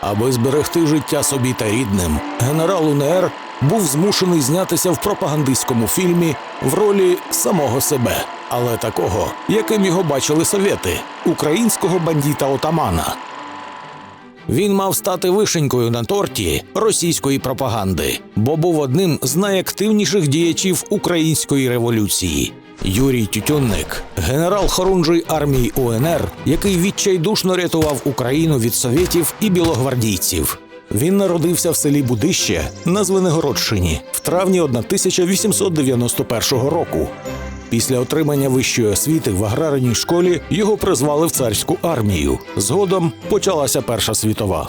Аби зберегти життя собі та рідним, генерал УНР був змушений знятися в пропагандистському фільмі в ролі самого себе, але такого, яким його бачили совєти українського бандіта отамана. Він мав стати вишенькою на торті російської пропаганди, бо був одним з найактивніших діячів української революції. Юрій Тютюнник, генерал хорунжої армії УНР, який відчайдушно рятував Україну від совєтів і білогвардійців. Він народився в селі Будище на Звенигородщині в травні 1891 року. Після отримання вищої освіти в аграрній школі його призвали в царську армію. Згодом почалася Перша світова.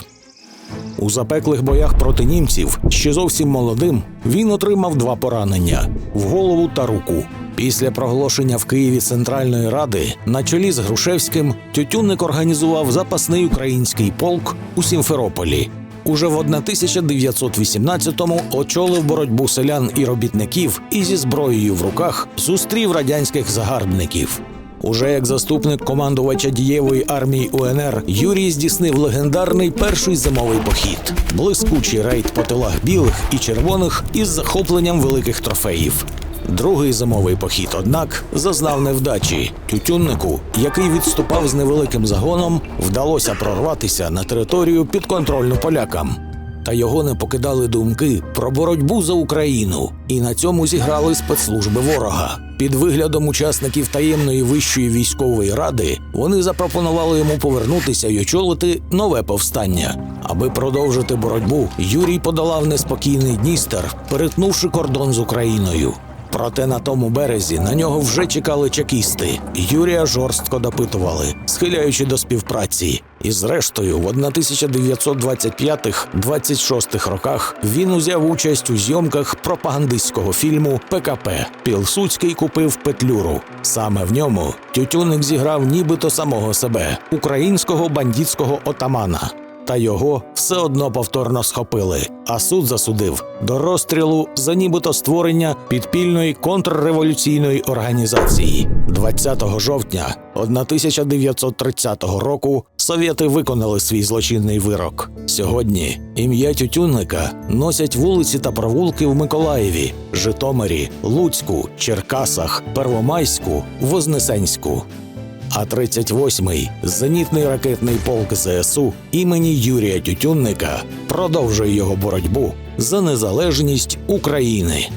У запеклих боях проти німців, ще зовсім молодим, він отримав два поранення в голову та руку. Після проголошення в Києві Центральної Ради на чолі з Грушевським Тютюнник організував запасний український полк у Сімферополі. Уже в 1918-му очолив боротьбу селян і робітників і зі зброєю в руках зустрів радянських загарбників. Уже як заступник командувача дієвої армії УНР Юрій здійснив легендарний перший зимовий похід, блискучий рейд по тилах білих і червоних із захопленням великих трофеїв. Другий зимовий похід, однак, зазнав невдачі. Тютюннику, який відступав з невеликим загоном, вдалося прорватися на територію підконтрольну полякам. Та його не покидали думки про боротьбу за Україну, і на цьому зіграли спецслужби ворога. Під виглядом учасників таємної вищої військової ради вони запропонували йому повернутися й очолити нове повстання. Аби продовжити боротьбу, Юрій подолав неспокійний Дністер, перетнувши кордон з Україною. Проте на тому березі на нього вже чекали чекісти. Юрія жорстко допитували, схиляючи до співпраці. І зрештою, в 1925-26 роках він узяв участь у зйомках пропагандистського фільму ПКП. Пілсуцький купив петлюру. Саме в ньому Тютюник зіграв нібито самого себе, українського бандитського отамана. Та його все одно повторно схопили, а суд засудив до розстрілу за нібито створення підпільної контрреволюційної організації. 20 жовтня 1930 року совєти виконали свій злочинний вирок. Сьогодні ім'я Тютюнника носять вулиці та провулки в Миколаєві, Житомирі, Луцьку, Черкасах, Первомайську, Вознесенську. А 38-й зенітний ракетний полк ЗСУ імені Юрія Тютюнника продовжує його боротьбу за незалежність України.